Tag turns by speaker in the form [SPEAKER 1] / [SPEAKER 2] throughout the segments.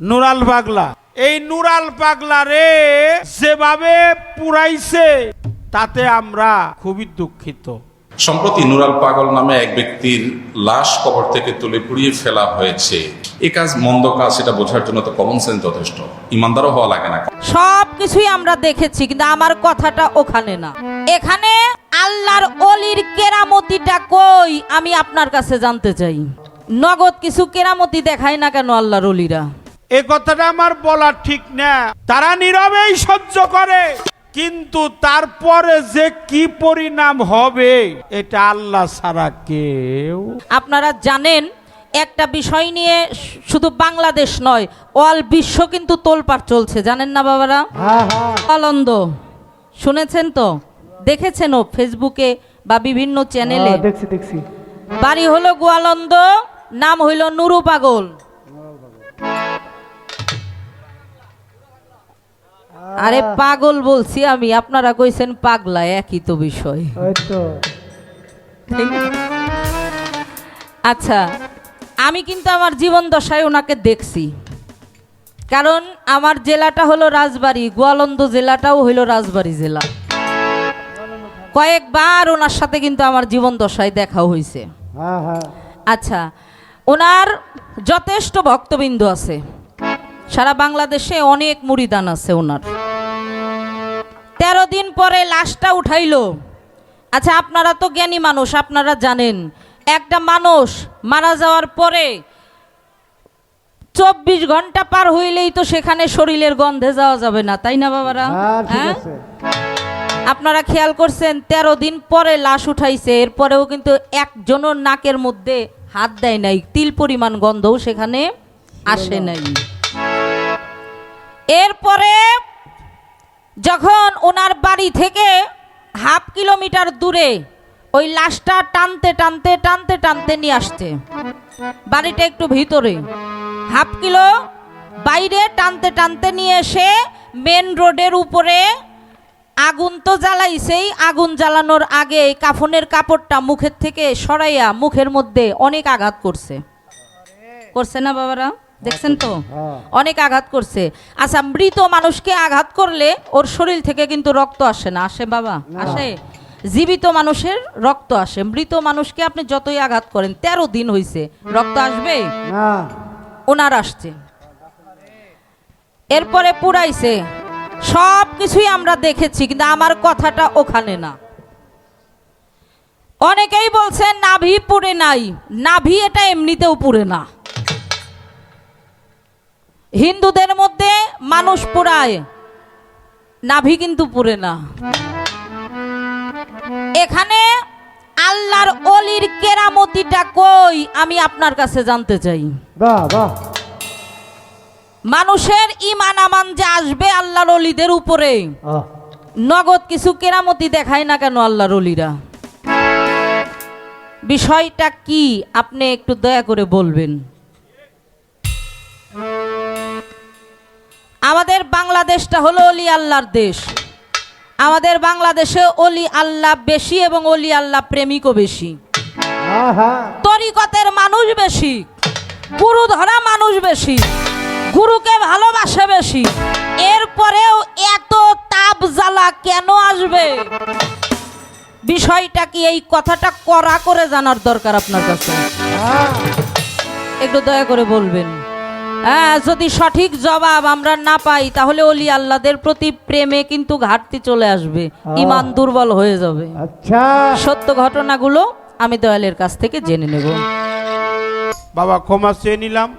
[SPEAKER 1] নুরাল পাগলা। এই নুরাল পাগলা রে যেভাবে পুরাইছে তাতে আমরা খুবই দুঃখিত।
[SPEAKER 2] সম্প্রতি নুরাল পাগল নামে এক ব্যক্তির লাশ কবর থেকে তুলে পুড়িয়ে ফেলা হয়েছে। এ কাজ মন্দ কাজ সেটা বোঝার জন্য তো কমন সেন্স যথেষ্ট। ইমানদারও হওয়া লাগে না।
[SPEAKER 3] সব কিছুই আমরা দেখেছি কিন্তু আমার কথাটা ওখানে না। এখানে আল্লাহর অলির কেরামতিটা কই আমি আপনার কাছে জানতে চাই। নগদ কিছু কেরামতি দেখায় না কেন আল্লাহর অলিরা?
[SPEAKER 1] এ কথাটা আমার বলা ঠিক না। তারা নীরবেই সহ্য করে কিন্তু তারপরে যে কি পরিণাম হবে এটা আল্লাহ ছাড়া কেউ
[SPEAKER 3] আপনারা জানেন একটা বিষয় নিয়ে শুধু বাংলাদেশ নয় অল বিশ্ব কিন্তু তোলপাড় চলছে। জানেন না বাবারা? আনন্দ। শুনেছেন তো? দেখেছেন ও ফেসবুকে বা বিভিন্ন চ্যানেলে?
[SPEAKER 4] হ্যাঁ, দেখছি দেখছি।
[SPEAKER 3] বাড়ি হলো গোয়ালন্দ নাম হইল নুরু পাগল। আরে পাগল বলছি আমি আপনারা কইছেন পাগলা একই তো বিষয়। আচ্ছা আমি কিন্তু আমার জীবন দশায় ওনাকে দেখছি। কারণ আমার জেলাটা হলো রাজবাড়ি গোয়ালন্দ জেলাটাও হইল রাজবাড়ি জেলা। কয়েকবার ওনার সাথে কিন্তু আমার জীবন দশায় দেখা হয়েছে
[SPEAKER 4] হ্যাঁ হ্যাঁ।
[SPEAKER 3] আচ্ছা ওনার যথেষ্ট ভক্তবিন্দু আছে। সারা বাংলাদেশে অনেক মুড়িদান আছে ওনার। তেরো দিন পরে লাশটা উঠাইল। আচ্ছা আপনারা তো জ্ঞানী মানুষ আপনারা জানেন একটা মানুষ মারা যাওয়ার পরে চব্বিশ ঘণ্টা পার হইলেই তো সেখানে শরীরের গন্ধে যাওয়া যাবে না তাই না বাবারা?
[SPEAKER 4] হ্যাঁ
[SPEAKER 3] হ্যাঁ? আপনারা খেয়াল করছেন তেরো দিন পরে লাশ উঠাইছে এরপরেও কিন্তু একজনও নাকের মধ্যে হাত দেয় নাই তিল পরিমাণ গন্ধও সেখানে আসে নাই। এরপরে যখন ওনার বাড়ি থেকে হাফ কিলোমিটার দূরে ওই লাশটা টানতে টানতে টানতে টানতে নিয়ে আসছে, বাড়িটা একটু ভিতরে। হাফ কিলো বাইরে টানতে টানতে নিয়ে এসে মেন রোডের উপরে আগুন তো জ্বালাইছেই, আগুন জ্বালানোর আগে কাফনের কাপড়টা মুখের থেকে সরাইয়া মুখের মধ্যে অনেক আঘাত করছে। করছে না বাবারা? দেখছেন তো?
[SPEAKER 4] হ্যাঁ।
[SPEAKER 3] অনেক আঘাত করছে। আচ্ছা মৃত মানুষকে আঘাত করলে ওর শরীর থেকে কিন্তু রক্ত আসে না। আসে বাবা আসে। জীবিত মানুষের রক্ত আসে। মৃত মানুষকে আপনি যতই আঘাত করেন তেরো দিন হয়েছে রক্ত আসবে? ওনার আসছে। এরপরে পুরাইছে সব কিছুই আমরা দেখেছি কিন্তু আমার কথাটা ওখানে না। অনেকেই বলছেন নাভি পুড়ে নাই। নাভি এটা এমনিতেও পুড়ে না। হিন্দুদের মধ্যে মানুষ পুরায় নাভি কিন্তু পুড়ে না। এখানে আল্লাহর অলির কেরামতিটা কই আমি আপনার কাছে জানতে চাই। মানুষের ইমান আমান যে আসবে আল্লাহর অলিদের উপরে নগদ কিছু কেরামতি দেখায় না কেন আল্লাহর অলিরা? বিষয়টা কি? আপনি একটু দয়া করে বলবেন। আমাদের বাংলাদেশটা হলো অলি আল্লাহর দেশ। আমাদের বাংলাদেশে অলি আল্লাহ বেশি এবং অলি আল্লাহ প্রেমিকও বেশি। তরিকতের মানুষ বেশি গুরু ধরা মানুষ বেশি গুরুকে ভালোবাসে বেশি। এরপরেও এত তাপ জ্বালা কেন আসবে? বিষয়টা কি এই কথাটা করা করে জানার দরকার আপনার কাছে? একটু দয়া করে বলবেন। যদি সঠিক জবাব আমরা না পাই তাহলে অলি আল্লাদের প্রতি প্রেমে কিন্তু ঘাটতি চলে আসবে। ইমান দুর্বল হয়ে যাবে।
[SPEAKER 4] আচ্ছা।
[SPEAKER 3] সত্য ঘটনাগুলো আমি দয়ালের কাছ থেকে জেনে নেব।
[SPEAKER 1] বাবা ক্ষমা চেয়ে নিলাম।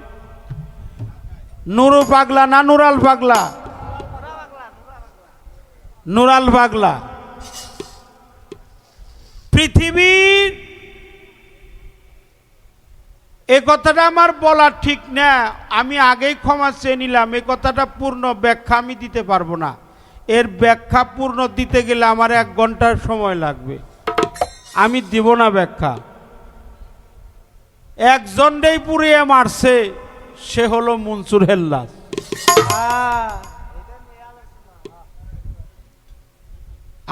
[SPEAKER 1] নুরু পাগলা না নুরাল পাগলা? নুরাল পাগলা। পৃথিবীর এ কথাটা আমার বলা ঠিক না। আমি আগেই ক্ষমা চেয়ে নিলাম। এ কথাটা পূর্ণ ব্যাখ্যা আমি দিতে পারব না। এর ব্যাখ্যা পূর্ণ দিতে গেলে আমার এক ঘণ্টার সময় লাগবে। আমি দিব না ব্যাখ্যা। একজনটাই পুড়িয়ে মারছে সে হলো মনসুর হেল্লাস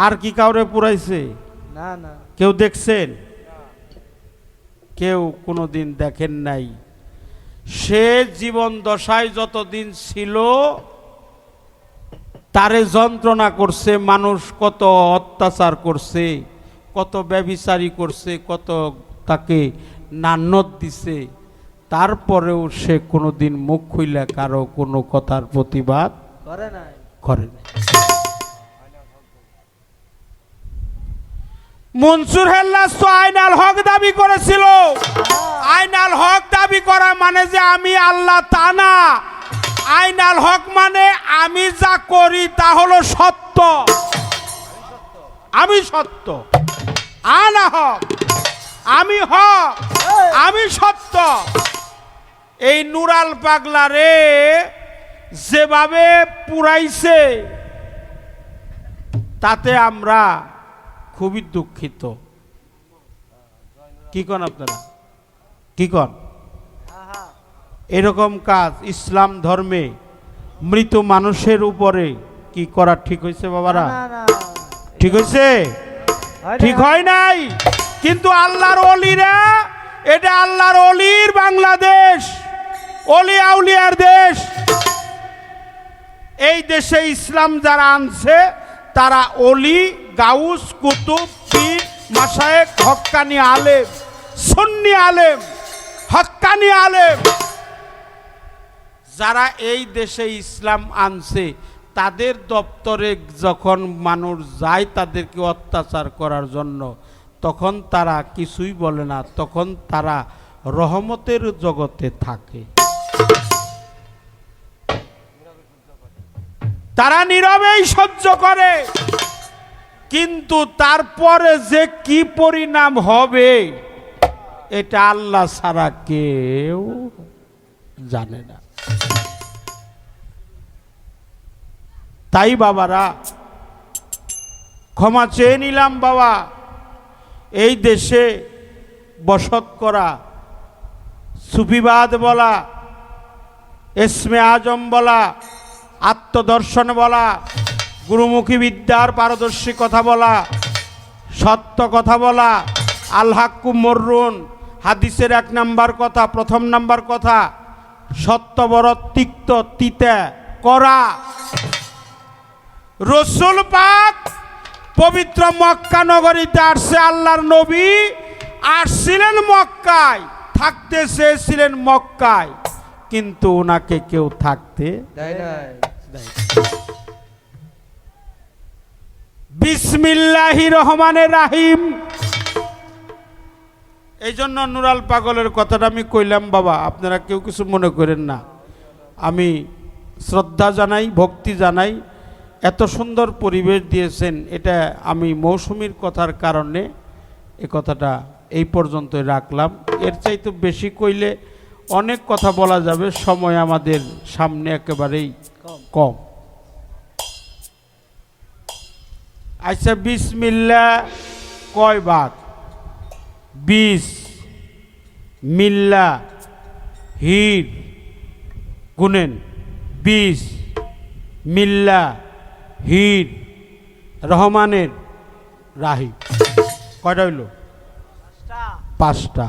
[SPEAKER 1] আর কি কাউরে পুরাইছে?
[SPEAKER 4] না না।
[SPEAKER 1] কেউ দেখছেন? কেউ কোনোদিন দেখেন নাই। সে জীবন দশায় যতদিন ছিল তারে যন্ত্রণা করছে মানুষ কত অত্যাচার করছে কত ব্যবিচারী করছে কত তাকে নান্নত দিছে। তারপরেও সে কোনোদিন মুখ খুইলে কারও কোনো কথার প্রতিবাদ
[SPEAKER 4] করে নাই।
[SPEAKER 1] করেন মনসুর হেল্লাস তো আইনাল হক দাবি করেছিল। আইনাল হক দাবি করা মানে যে আমি আল্লাহ তা না। আইনাল হক মানে আমি যা করি তা হলো সত্য। আমি সত্য। আনা হক। আমি হক। আমি সত্য। এই নুরাল পাগলা রে যেভাবে পুরাইছে, তাতে আমরা খুবই দুঃখিত। কি কন আপনারা? কি কন? এরকম কাজ ইসলাম ধর্মে মৃত মানুষের উপরে কি করা ঠিক হয়েছে বাবারা? ঠিক হয়েছে? ঠিক হয় নাই? কিন্তু আল্লাহর অলিরা এটা আল্লাহর অলির বাংলাদেশ অলি আউলিয়ার দেশ। এই দেশে ইসলাম যারা আনছে তারা অলি গাউস, কুতুব, পীর মাসায়েক হক্কানি আলেম, সুন্নি আলেম, হক্কানি আলেম। যারা এই দেশে ইসলাম আনছে, তাদের দপ্তরে যখন মানুষ যায় তাদেরকে অত্যাচার করার জন্য, তখন তারা কিছুই বলে না, তখন তারা রহমতের জগতে থাকে। তারা নীরবেই সহ্য করে। কিন্তু তারপরে যে কি পরিণাম হবে, এটা আল্লাহ ছাড়া কেউ জানে না। তাই বাবারা, ক্ষমা চেয়ে নিলাম বাবা, এই দেশে বসত করা, সুফিবাদ বলা এসমে আজম বলা, আত্মদর্শন বলা গুরুমুখী বিদ্যার পারদর্শী কথা বলা সত্য কথা বলা আল্লাহকু মররুন হাদিসের এক নাম্বার কথা প্রথম নাম্বার কথা সত্য বড় তিক্ত তিতে করা। রসুল পাক পবিত্র মক্কা নগরীতে আসছে আল্লাহর নবী আসছিলেন মক্কায় থাকতে চেয়েছিলেন মক্কায় কিন্তু ওনাকে কেউ থাকতে
[SPEAKER 4] দেয়
[SPEAKER 1] বিসমিল্লাহি রহমানের রাহিম। এই জন্য নুরাল পাগলের কথাটা আমি কইলাম, বাবা, আপনারা কেউ কিছু মনে করেন না। আমি শ্রদ্ধা জানাই, ভক্তি জানাই, এত সুন্দর পরিবেশ দিয়েছেন, এটা আমি মৌসুমীর কথার কারণে এ কথাটা এই পর্যন্তই রাখলাম। এর চাইতে বেশি কইলে অনেক কথা বলা যাবে, সময় আমাদের সামনে একেবারেই কম। আচ্ছা বিসমিল্লা কয় বাঘ বিশ মিল্লা হির গুনেন। বিশ মিল্লা হির রহমানের রাহি কয়টা হইল? পাঁচটা।